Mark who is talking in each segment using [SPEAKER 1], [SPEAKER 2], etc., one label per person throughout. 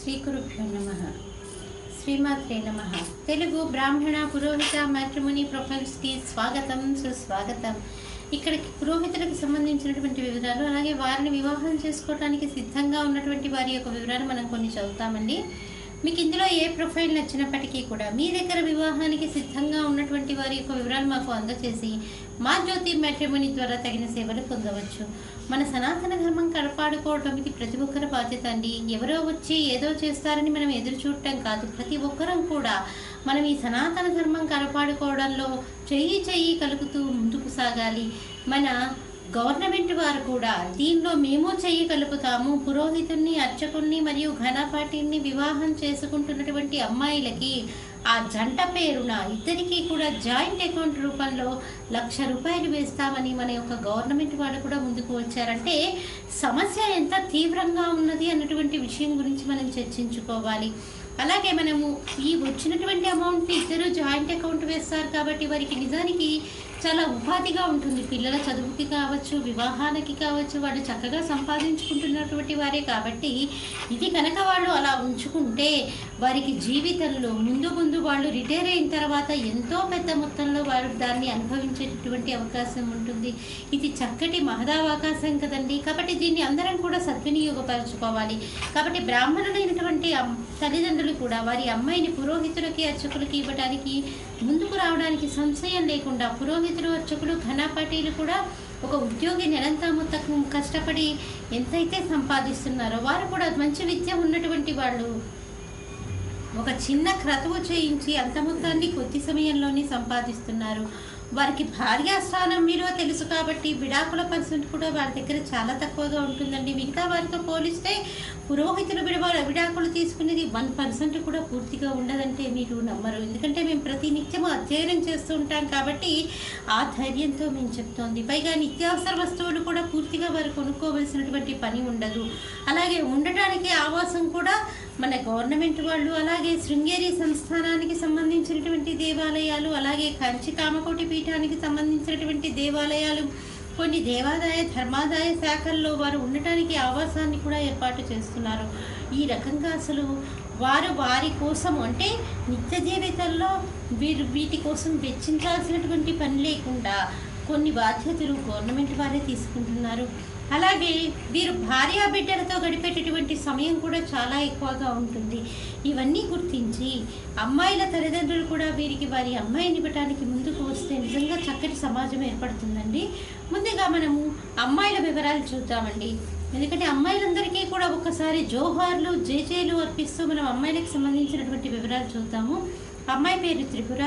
[SPEAKER 1] శ్రీ గురుభ్యో నమ. శ్రీమాత్రే నమ. తెలుగు బ్రాహ్మణ పురోహిత మ్యాట్రిమోని ప్రొఫైల్స్కి స్వాగతం సుస్వాగతం. ఇక్కడికి పురోహితులకు సంబంధించినటువంటి వివరాలు అలాగే వారిని వివాహం చేసుకోవడానికి సిద్ధంగా ఉన్నటువంటి వారి యొక్క వివరాలు మనం కొన్ని చదువుతామండి. మీకు ఇందులో ఏ ప్రొఫైల్ నచ్చినప్పటికీ కూడా మీ దగ్గర వివాహానికి సిద్ధంగా ఉన్నటువంటి వారి యొక్క వివరాలు మాకు అందజేసి మా జ్యోతి మ్యాట్రిమోని ద్వారా తగిన సేవలు పొందవచ్చు. మన సనాతన ధర్మం కాపాడుకోవడం ఇది ప్రతి ఒక్కరి బాధ్యత అండి. ఎవరో వచ్చి ఏదో చేస్తారని మనం ఎదురు చూడటం కాదు. ప్రతి ఒక్కరం కూడా మనం ఈ సనాతన ధర్మం కాపాడుకోవడంలో చెయ్యి చెయ్యి కలుపుతూ ముందుకు సాగాలి. మన గవర్నమెంట్ వారు కూడా దీనిలో మేము చెయ్యి కలుపుతాము. పురోహితుణ్ణి అర్చకుణ్ణి మరియు ఘనపాటిని వివాహం చేసుకుంటున్నటువంటి అమ్మాయిలకి ఆ జంట పేరున ఇద్దరికి కూడా జాయింట్ అకౌంట్ రూపంలో లక్ష రూపాయలు వేస్తామని మన యొక్క గవర్నమెంట్ వాళ్ళు కూడా ముందుకు వచ్చారంటే సమస్య ఎంత తీవ్రంగా ఉన్నది అన్నటువంటి విషయం గురించి మనం చర్చించుకోవాలి. అలాగే మనము ఈ వచ్చినటువంటి అమౌంట్ ఇద్దరు జాయింట్ అకౌంట్ వేస్తారు కాబట్టి వారికి నిజానికి చాలా ఉపాధిగా ఉంటుంది. పిల్లల చదువుకి కావచ్చు వివాహానికి కావచ్చు వాళ్ళు చక్కగా సంపాదించుకుంటున్నటువంటి వారే కాబట్టి ఇది కనుక వాళ్ళు అలా ఉంచుకుంటే వారికి జీవితంలో ముందు ముందు వాళ్ళు రిటైర్ అయిన తర్వాత ఎంతో పెద్ద మొత్తంలో వారు దాన్ని అనుభవించేటటువంటి అవకాశం ఉంటుంది. ఇది చక్కటి మహదావకాశం కదండి. కాబట్టి దీన్ని అందరం కూడా సద్వినియోగపరచుకోవాలి. కాబట్టి బ్రాహ్మణులైనటువంటి తల్లిదండ్రులు కూడా వారి అమ్మాయిని పురోహితులకి అర్చకులకి ఇవ్వడానికి ముందుకు రావడానికి సంశయం లేకుండా పురోహితులు అర్చకులు ఘనపాటీలు కూడా ఒక ఉద్యోగి నిరంతరము మొత్తం కష్టపడి ఎంతైతే సంపాదిస్తున్నారో వారు కూడా మంచి విద్య ఉన్నటువంటి వాళ్ళు. ఒక చిన్న క్రతువు చేయించి అంత మొత్తాన్ని కొద్ది సమయంలోనే సంపాదిస్తున్నారు. వారికి భార్యాస్థానం విలువ తెలుసు కాబట్టి విడాకుల పర్సెంట్ కూడా వారి దగ్గర చాలా తక్కువగా ఉంటుందండి. మిగతా వారితో పోలిస్తే పురోహితులు విడవ విడాకులు తీసుకునేది వన్ పర్సెంట్ కూడా పూర్తిగా ఉండదంటే మీరు నమ్మరు. ఎందుకంటే మేము ప్రతి నిత్యము అధ్యయనం చేస్తూ ఉంటాం కాబట్టి ఆ ధైర్యంతో మేము చెప్తోంది. పైగా నిత్యావసర వస్తువులు కూడా పూర్తిగా వారు కొనుక్కోవలసినటువంటి పని ఉండదు. అలాగే ఉండటానికి ఆవాసం కూడా మన గవర్నమెంట్ వాళ్ళు అలాగే శృంగేరి సంస్థానానికి సంబంధించినటువంటి దేవాలయాలు అలాగే కంచి కామకోటి పీఠానికి సంబంధించినటువంటి దేవాలయాలు కొన్ని దేవాదాయ ధర్మాదాయ శాఖల్లో వారు ఉండటానికి ఆవాసాన్ని కూడా ఏర్పాటు చేస్తున్నారు. ఈ రకంగా అసలు వారు వారి కోసం అంటే నిత్య జీవితంలో వీరు వీటి కోసం వెచ్చించాల్సినటువంటి పని లేకుండా కొన్ని బాధ్యతలు గవర్నమెంట్ వారే తీసుకుంటున్నారు. అలాగే వీరు భార్యా బిడ్డలతో గడిపేటటువంటి సమయం కూడా చాలా ఎక్కువగా ఉంటుంది. ఇవన్నీ గుర్తించి అమ్మాయిల తల్లిదండ్రులు కూడా వీరికి వారి అమ్మాయిని ఇవ్వటానికి ముందుకు వస్తే నిజంగా చక్కటి సమాజం ఏర్పడుతుందండి. ముందుగా మనము అమ్మాయిల వివరాలు చూద్దామండి. ఎందుకంటే అమ్మాయిలందరికీ కూడా ఒకసారి జోహార్లు జేజేలు అర్పిస్తూ మనం అమ్మాయిలకు సంబంధించినటువంటి వివరాలు చూద్దాము. అమ్మాయి పేరు త్రిపుర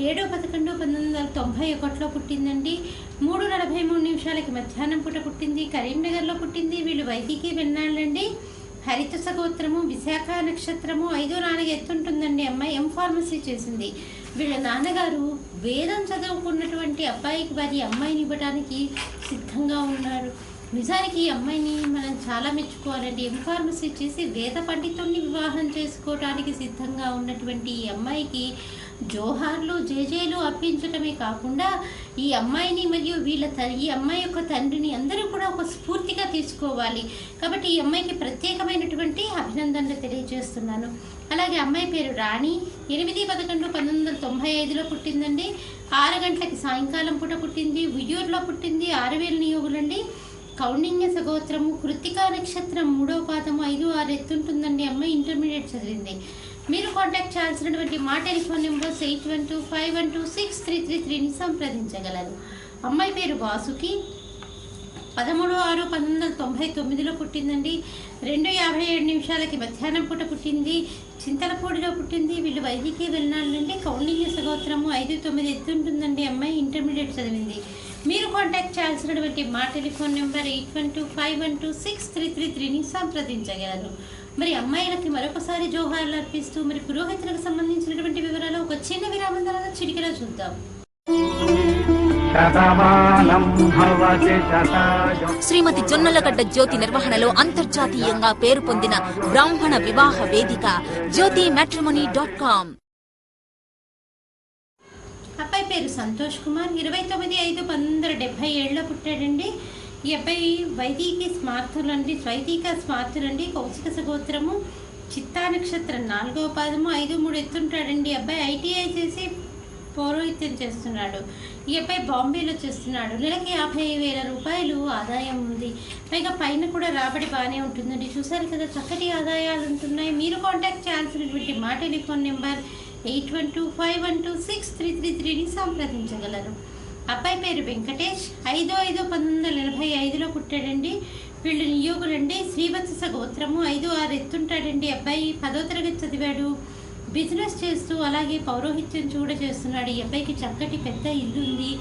[SPEAKER 1] ఏడో పదకొండు పంతొమ్మిది వందల తొంభై ఒకటిలో పుట్టిందండి. మూడు నలభై మూడు నిమిషాలకి మధ్యాహ్నం పూట పుట్టింది. కరీంనగర్లో పుట్టింది. వీళ్ళు వైదికి వెన్నాళ్ళండి. హరిత సగోత్రము విశాఖ నక్షత్రము ఐదో నాలుగు ఎత్తుంటుందండి అమ్మాయి. ఎం ఫార్మసీ చేసింది. వీళ్ళ నాన్నగారు వేదం చదువుకున్నటువంటి అబ్బాయికి వారి అమ్మాయిని ఇవ్వడానికి సిద్ధంగా ఉన్నారు. నిజానికి ఈ అమ్మాయిని మనం చాలా మెచ్చుకోవాలండి. ఎం ఫార్మసీ చేసి వేద పండితుల్ని వివాహం చేసుకోవడానికి సిద్ధంగా ఉన్నటువంటి ఈ అమ్మాయికి జోహార్లు జేజేలు అర్పించటమే కాకుండా ఈ అమ్మాయిని మరియు వీళ్ళ త ఈ అమ్మాయి యొక్క తండ్రిని అందరూ కూడా ఒక స్ఫూర్తిగా తీసుకోవాలి. కాబట్టి ఈ అమ్మాయికి ప్రత్యేకమైనటువంటి అభినందనలు తెలియజేస్తున్నాను. అలాగే అమ్మాయి పేరు రాణి. ఎనిమిది పదకొండు పంతొమ్మిది వందల తొంభై ఐదులో పుట్టిందండి. ఆరు గంటలకి సాయంకాలం పూట పుట్టింది. ఉయ్యూరులో పుట్టింది. ఆరువేలు నియోగులండి. కౌండిన్య సగోత్రము కృతికా నక్షత్రం మూడో పాదము ఐదు ఆరు ఎత్తుంటుందండి. అమ్మాయి ఇంటర్మీడియట్ చదివింది. మీరు కాంటాక్ట్ చేయాల్సినటువంటి మా telephone numbers eight one two five one two six three three త్రీని సంప్రదించగలరు. అమ్మాయి పేరు వాసుకి పదమూడు ఆరు పంతొమ్మిది వందల తొంభై తొమ్మిదిలో పుట్టిందండి. రెండు యాభై ఏడు నిమిషాలకి మధ్యాహ్నం పూట పుట్టింది. చింతలపూడిలో పుట్టింది. వీళ్ళు వైదికి వెళ్ళినాలంటే కౌండిన్య సగోత్రము ఐదు తొమ్మిది ఎత్తుంటుందండి అమ్మాయి. ఇంటర్మీడియట్ చదివింది. మీరు కాంటాక్ట్ చేయాల్సినటువంటి మా telephone number eight one two five one two six three three త్రీని సంప్రదించగలరు. మరి అమ్మాయిలకి మరొకసారి జోహార్లు అర్పిస్తూ మరి పురోహితులకు సంబంధించినటువంటి వివరాలు ఒక చిన్న విరామం తర్వాత చిటికలో చూద్దాం.
[SPEAKER 2] శ్రీమతి జొన్నలగడ్డ జ్యోతి నిర్వహణలో అంతర్జాతీయంగా పేరు పొందిన బ్రాహ్మణ వివాహ వేదిక జ్యోతి మ్యాట్రిమోనీ డాట్ కామ్
[SPEAKER 1] అబ్బాయి పేరు సంతోష్ కుమార్. ఇరవై తొమ్మిది ఐదు పంతొమ్మిది వందల డెబ్బై ఏడులో పుట్టాడండి. ఈ అబ్బాయి వైదిక స్మార్థులండి వైదిక స్మార్థులండి కౌశిక సగోత్రము చిత్తా నక్షత్రం నాలుగో పాదము ఐదు మూడు ఎత్తుంటాడండి. అబ్బాయి ఐటీఐ చేసి పౌరోహిత్యం చేస్తున్నాడు. ఈ అబ్బాయి బాంబేలో చేస్తున్నాడు. నెలకి యాభై వేల రూపాయలు ఆదాయం ఉంది. పైగా పైన కూడా రాబడి బాగానే ఉంటుందండి. చూసారు కదా చక్కటి ఆదాయాలు ఉంటున్నాయి. మీరు కాంటాక్ట్ చేయాల్సినటువంటి మా telephone number eight one two five one two six three three త్రీని సంప్రదించగలరు. అబ్బాయి పేరు వెంకటేష్. ఐదు ఐదు పంతొమ్మిది వందల ఎనభై ఐదులో పుట్టాడండి. వీళ్ళు నియోగులండి. శ్రీవత్స గోత్రము ఐదు ఆరు ఎత్తుంటాడండి అబ్బాయి. పదో తరగతి చదివాడు. బిజినెస్ చేస్తూ అలాగే పౌరోహిత్యం కూడా చేస్తున్నాడు. ఈ అబ్బాయికి చక్కటి పెద్ద ఇల్లు ఉంది.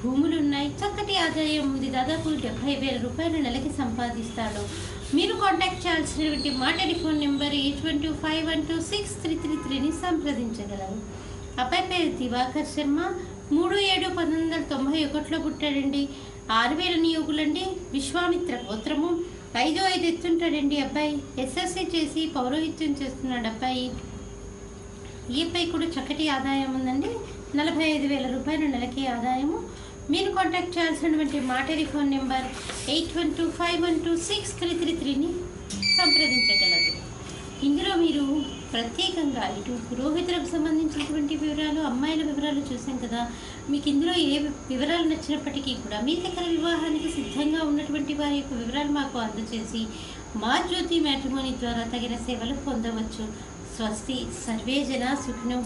[SPEAKER 1] భూములు ఉన్నాయి. చక్కటి ఆదాయం ఉంది. దాదాపు డెబ్బై వేల రూపాయలు నెలకి సంపాదిస్తాడు. మీరు కాంటాక్ట్ చేయాల్సినటువంటి మా telephone number eight one two five one two six three three త్రీని సంప్రదించగలరు. అబ్బాయి పేరు దివాకర్ శర్మ. మూడు ఏడు పంతొమ్మిది వందల తొంభై ఒకటిలో పుట్టాడండి. ఆరు వేల నియోగులండి. విశ్వామిత్ర గోత్రము. ఐదు ఐదు ఎత్తుంటాడండి అబ్బాయి. ఎస్ఎస్సి చేసి పౌరోహిత్యం చేస్తున్నాడు అబ్బాయి. ఈ అబ్బాయి కూడా చక్కటి ఆదాయం ఉందండి. నలభై ఐదు వేల రూపాయలు నెలకి ఆదాయము. మీరు కాంటాక్ట్ చేయాల్సినటువంటి మా telephone number eight one two five one two six three three త్రీని సంప్రదించగలరు. ఇందులో మీరు ప్రత్యేకంగా ఇటు పురోహితులకు సంబంధించినటువంటి వివరాలు అమ్మాయిల వివరాలు చూసాం కదా. మీకు ఇందులో ఏ వివరాలు నచ్చినప్పటికీ కూడా మీ దగ్గర వివాహానికి సిద్ధంగా ఉన్నటువంటి వారి యొక్క వివరాలు మాకు అందజేసి మా జ్యోతి మ్యాట్రిమోని ద్వారా తగిన సేవలు పొందవచ్చు. స్వస్తి. సర్వే జన సుఖినో